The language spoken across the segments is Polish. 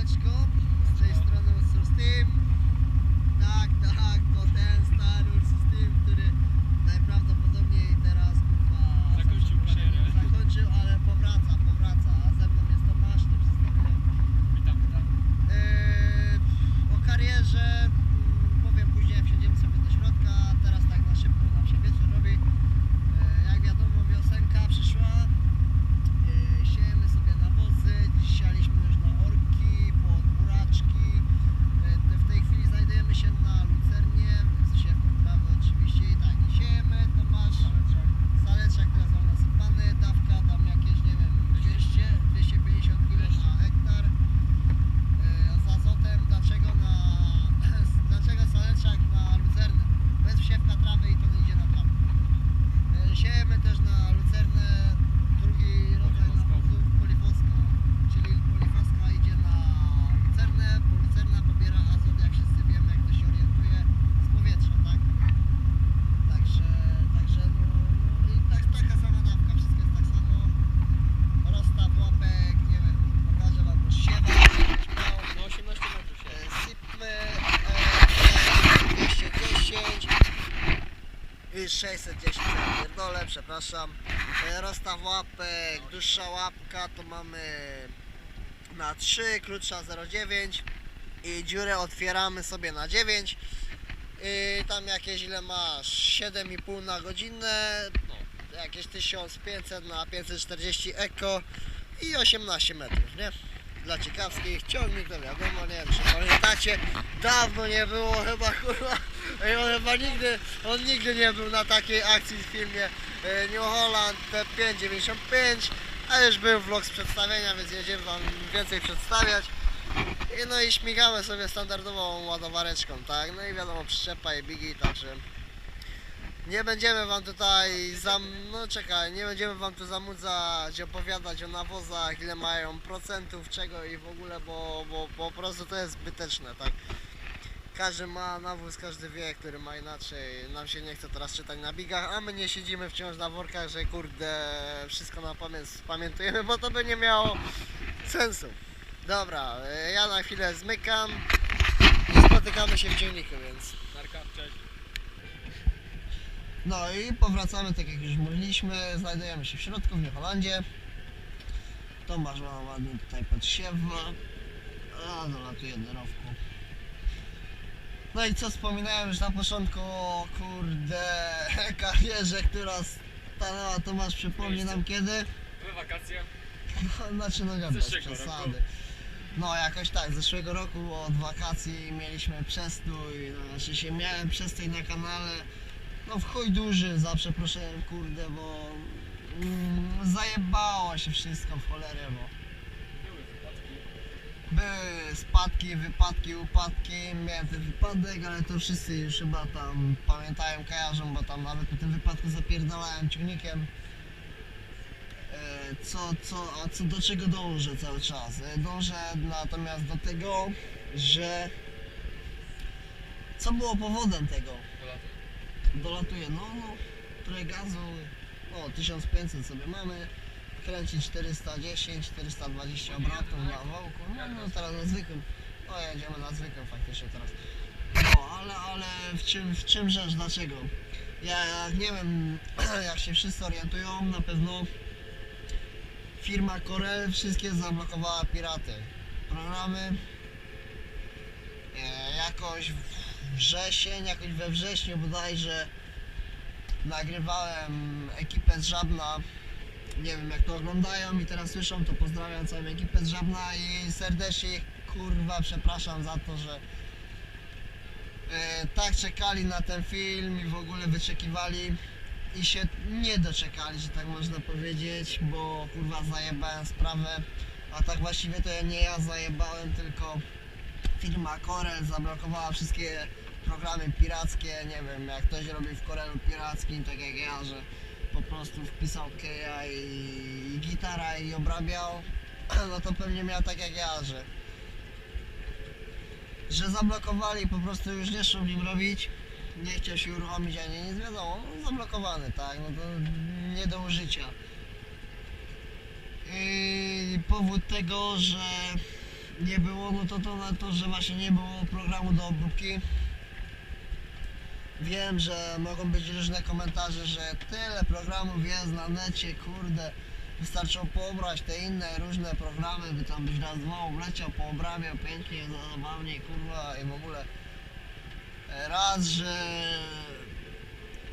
Siemaneczko, z tej strony Ostro Steam. Tak, tak, to ten stary Steam, który najprawdopodobniej teraz kurwa Zakończył karierę. zakończył, ale powraca, powraca. A ze mną jest Tomasz, nie przedstawię. Witam, witam. Eee, o karierze mm, powiem później, jak wsiądziemy sobie do środka. Teraz tak na szybko nam się wieczór robi. Eee, jak wiadomo, wiosenka przyszła. Eee, siejemy sobie nawozy. Dziś sialiśmy już na orki, pod buraczki. Eee, w tej chwili znajdujemy się na lucernie, z siewką trawy oczywiście. I tak, i siejemy, to masz saleczek, który jest nasypany, dawka tam jakieś, nie wiem, 200, 250 kg na hektar. E, z azotem, dlaczego na dlaczego saleczak na lucernę? Bez wsiewka trawy i to nie idzie na trawę. E, Siejemy też na lucernę drugi rodzaj nawozów polifoska, czyli polifoska idzie na lucernę, bo lucerna pobiera azot, jak wszyscy wiemy, jak to się orientuje, z powietrza, tak? Także, także no, no i tak, taka sama dawka, wszystko jest tak samo. Rozstaw łapek, nie wiem, pokażę wam rozsiewa, śmiało. No 18 metrów się. E, Sypmy e, 210 i 610 ja pierdolę, przepraszam. E, Rozstaw łapek, dłuższa łapka to mamy na 3, krótsza 0,9 i dziurę otwieramy sobie na 9 i tam jakieś ile masz 7,5 na godzinę no, jakieś 1500 na 540 eko i 18 metrów, nie? Dla ciekawskich ciągnik, to wiadomo, nie wiem czy pamiętacie, dawno nie było chyba kurwa, ej, on chyba nigdy, on nigdy nie był na takiej akcji w filmie e, New Holland T595, a już był vlog z przedstawienia, więc jedziemy wam więcej przedstawiać. I no i śmigamy sobie standardową ładowareczką, tak? No i wiadomo przyczepa i bigi, także nie będziemy wam tutaj zam... no czekaj, nie będziemy wam tu zamudzać, opowiadać o nawozach, ile mają procentów, czego i w ogóle, bo, bo, bo po prostu to jest zbyteczne, tak? Każdy ma nawóz, każdy wie, który ma inaczej. Nam się nie chce teraz czytać na bigach, a my nie siedzimy wciąż na workach, że kurde wszystko na pamięć pamiętujemy, bo to by nie miało sensu. Dobra, ja na chwilę zmykam i spotykamy się w dzienniku, więc. No i powracamy, tak jak już mówiliśmy, znajdujemy się w środku, w New Holandzie. Tomasz ma ładnie tutaj podsiewa, a dolatuje do rowku. No i co wspominałem już na początku o kurde karierze, która stanęła, Tomasz przypomni nam kiedy? Były wakacje. No, znaczy no nie, bez przesady. No jakoś tak, zeszłego roku od wakacji mieliśmy przestój, no, znaczy się miałem przestój na kanale, no w chuj duży, za przeproszeniem kurde, bo mm, zajebało się wszystko w cholerę, bo były spadki, wypadki, upadki, miałem ten wypadek, ale to wszyscy już chyba tam pamiętają, kojarzą, bo tam nawet po tym wypadku zapierdalałem ciągnikiem. E, Co, co, a co do czego dążę cały czas? E, Dążę natomiast do tego, że co było powodem tego? Dolatuje, no, no, trochę gazu, o 1500 sobie mamy, kręci 410, 420 obrotów na wałku, no, no teraz na zwykłym, no jedziemy na zwykłym faktycznie teraz. No, ale, ale w czym, w czym rzecz, dlaczego? Ja nie wiem, jak się wszyscy orientują, na pewno firma Corel wszystkie zablokowała piraty. Programy e, jakoś w wrzesień, jakoś we wrześniu bodajże nagrywałem ekipę z Żabna. Nie wiem jak to oglądają i teraz słyszą, to pozdrawiam całą ekipę z Żabna i serdecznie ich, kurwa przepraszam za to, że e, tak czekali na ten film i w ogóle wyczekiwali i się nie doczekali, że tak można powiedzieć, bo kurwa zajebałem sprawę, a tak właściwie to ja nie ja zajebałem, tylko firma Corel zablokowała wszystkie programy pirackie, nie wiem, jak ktoś robi w Corelu pirackim, tak jak ja, że po prostu wpisał keja i, i gitara i obrabiał, no to pewnie miał tak jak ja, że że zablokowali, po prostu już nie szło nim robić, nie chciał się uruchomić ani nic, wiadomo, no, zablokowany, tak, no to nie do użycia. I powód tego, że nie było, no to to na to, że właśnie nie było programu do obróbki. Wiem, że mogą być różne komentarze, że tyle programów jest na necie, kurde. Wystarczyło poobrać te inne różne programy, by tam byś raz dwa leciał, poobrabiał pięknie, zabawnie, kurwa i w ogóle. Raz, że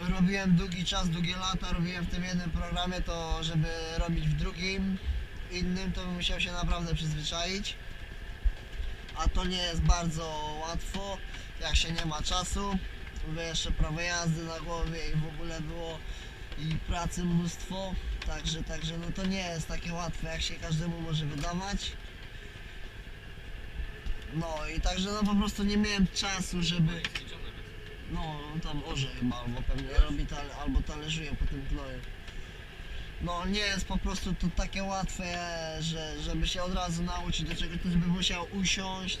robiłem długi czas, długie lata, robiłem w tym jednym programie, to żeby robić w drugim, innym, to bym musiał się naprawdę przyzwyczaić. A to nie jest bardzo łatwo, jak się nie ma czasu. Jeszcze prawo jazdy na głowie i w ogóle było i pracy mnóstwo. Także, także no to nie jest takie łatwe, jak się każdemu może wydawać. No i także no po prostu nie miałem czasu, żeby... No, tam orze chyba, albo pewnie robi tale, albo talerzuje po tym gnoju. No, nie jest po prostu to takie łatwe, że, żeby się od razu nauczyć do czegoś, to by musiał usiąść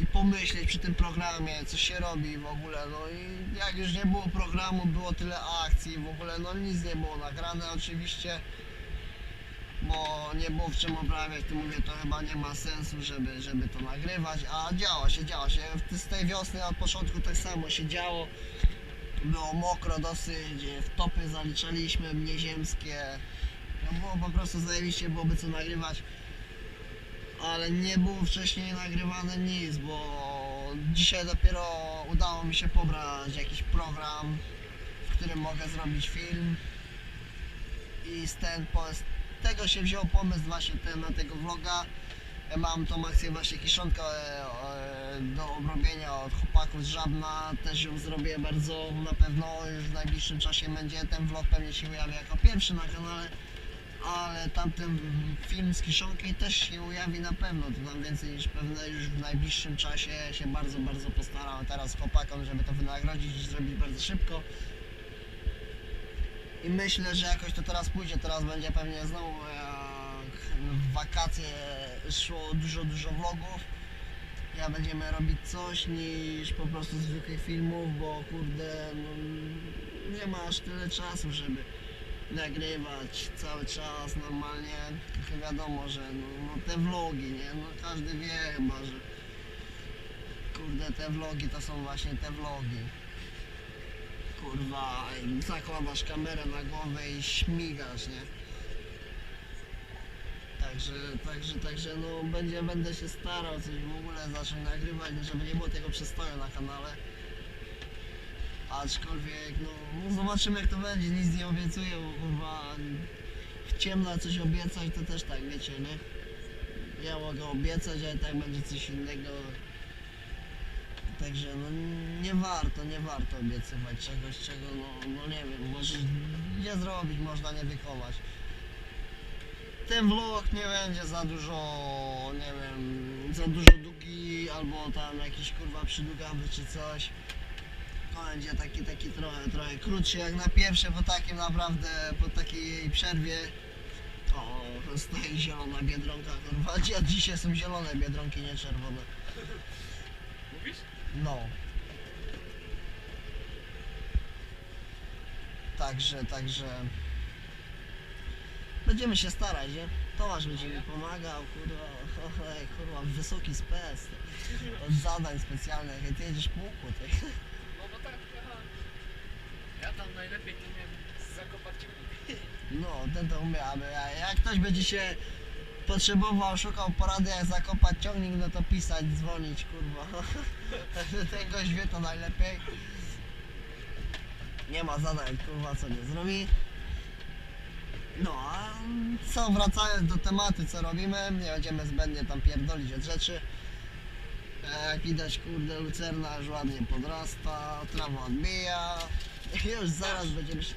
i pomyśleć przy tym programie, co się robi w ogóle, no i jak już nie było programu, było tyle akcji, w ogóle, no nic nie było nagrane oczywiście, bo nie było w czym obrabiać, to mówię, to chyba nie ma sensu, żeby, żeby to nagrywać, a działo się, działo się, z tej wiosny od początku tak samo się działo, było mokro dosyć, w topy zaliczaliśmy nieziemskie, no było po prostu zajebiście, byłoby co nagrywać, ale nie było wcześniej nagrywane nic, bo dzisiaj dopiero udało mi się pobrać jakiś program, w którym mogę zrobić film. I z, ten, z tego się wziął pomysł właśnie ten, na tego vloga. Mam tą akcję właśnie kiszonkę e, e, do obrobienia od chłopaków z Żabna, też ją zrobię bardzo na pewno już w najbliższym czasie będzie ten vlog pewnie się ujawi jako pierwszy na kanale, ale tamten film z kiszonki też się ujawi na pewno, to tam więcej niż pewne już w najbliższym czasie się bardzo, bardzo postaram teraz chłopakom, żeby to wynagrodzić i zrobić bardzo szybko. I myślę, że jakoś to teraz pójdzie, teraz będzie pewnie znowu jak w wakacje szło dużo, dużo vlogów. Ja będziemy robić coś niż po prostu zwykłych filmów, bo kurde, no, nie ma aż tyle czasu, żeby nagrywać cały czas normalnie. Wiadomo, że no, no te vlogi, nie? No każdy wie chyba, że kurde te vlogi to są właśnie te vlogi kurwa, zakładasz kamerę na głowę i śmigasz, nie? Także, także, także, no będzie, będę się starał coś w ogóle zacząć nagrywać, no, żeby nie było tego przestoju na kanale. Aczkolwiek, no, no zobaczymy jak to będzie, nic nie obiecuję, bo kurwa, w ciemno coś obiecać to też tak, wiecie, nie? Ja mogę obiecać, ale tak będzie coś innego. Także no nie warto, nie warto obiecywać czegoś, czego no, no nie wiem, może nie zrobić, można nie wykonać. Ten vlog nie będzie za dużo, nie wiem, za dużo długi, albo tam jakiś kurwa przydługawy czy coś. To będzie taki, taki trochę, trochę krótszy jak na pierwsze, po takim naprawdę, po takiej przerwie. O, stoi zielona biedronka, kurwa, a dzisiaj są zielone biedronki, nie czerwone. Mówisz? No. Także, także. Będziemy się starać, nie? Tomasz będzie mi pomagał, kurwa, ej, kurwa, wysoki spec. Od zadań specjalnych, jak ty jedziesz po łuku, ty. No bo tak, aha. Ja tam najlepiej to umiem zakopać ciągnik. No, ten to aby jak ktoś będzie się potrzebował, szukał porady jak zakopać ciągnik, no to pisać, dzwonić, kurwa. Ten gość wie to najlepiej. Nie ma zadań, kurwa, co nie zrobi. No, a co, wracając do tematu, co robimy, nie będziemy zbędnie tam pierdolić od rzeczy. Jak widać, kurde, lucerna już ładnie podrasta, trawa odbija. Już zaraz będziemy się...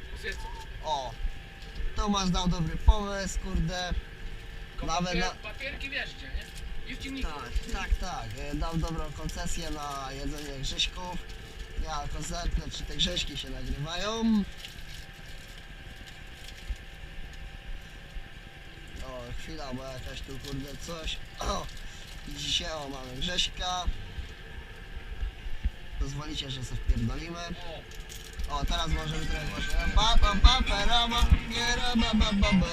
O! Tomasz dał dobry pomysł, kurde. Nawet na... Papierki wierzcie, nie? I w ciągniku. Tak, tak, tak. E, Dał dobrą koncesję na jedzenie grzyśków. Ja jako zerknę, czy te grześki się nagrywają. O, chwila, bo jakaś tu kurde coś. O, dzisiaj o, mamy grześka. Pozwolicie, że sobie wpierdolimy. O, teraz możemy trochę głośno. Pa, pa, pa, pa, ra, ba, nie, ra, ba, ba, ba, ba.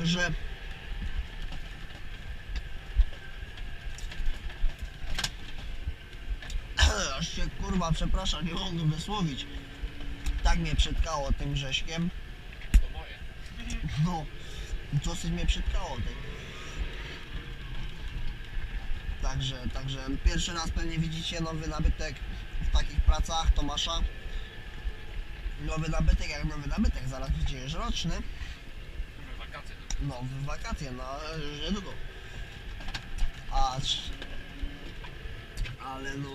Także aż się kurwa przepraszam, nie mogę wysłowić. Tak mnie przytkało tym Grześkiem. To moje. No, dosyć mnie przytkało tym. Także, także pierwszy raz pewnie widzicie nowy nabytek w takich pracach Tomasza. Nowy nabytek jak nowy nabytek, zaraz widzisz roczny. No, w wakacje, no, już niedługo. A, trz- ale no,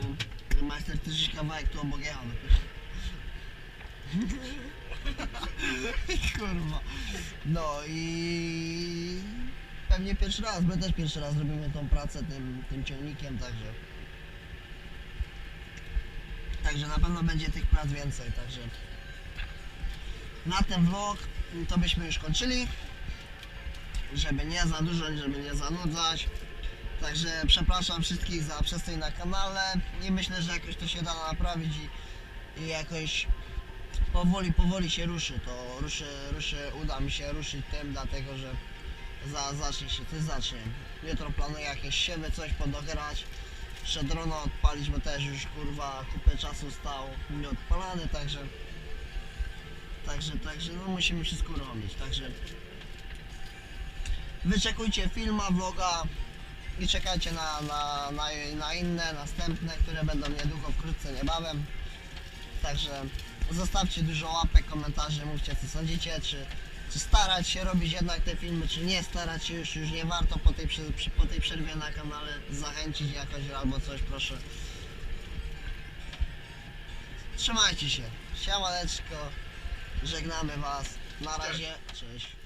majster też kawałek tu obok jechał. Kurwa. No i pewnie pierwszy raz, my też pierwszy raz robimy tą pracę tym, tym ciągnikiem, także Także na pewno będzie tych prac więcej, także na ten vlog to byśmy już kończyli żeby nie za dużo, żeby nie zanudzać. Także przepraszam wszystkich za przestój na kanale i myślę, że jakoś to się da naprawić i, i jakoś powoli, powoli się ruszy. To ruszy, ruszy, uda mi się ruszyć tym, dlatego że za, zacznie się, coś zacznie. Jutro planuję jakieś siewy, coś podograć. Jeszcze drona odpalić, bo też już kurwa kupę czasu stał nieodpalany, także Także, także no musimy wszystko robić, także wyczekujcie filma, vloga i czekajcie na, na, na, na inne, następne, które będą niedługo, wkrótce, niebawem. Także zostawcie dużo łapek, komentarzy, mówcie co sądzicie, czy, czy starać się robić jednak te filmy, czy nie starać się już, już nie warto po tej, po tej przerwie na kanale zachęcić jakoś albo coś, proszę. Trzymajcie się, siamaneczko, żegnamy Was, na razie, cześć.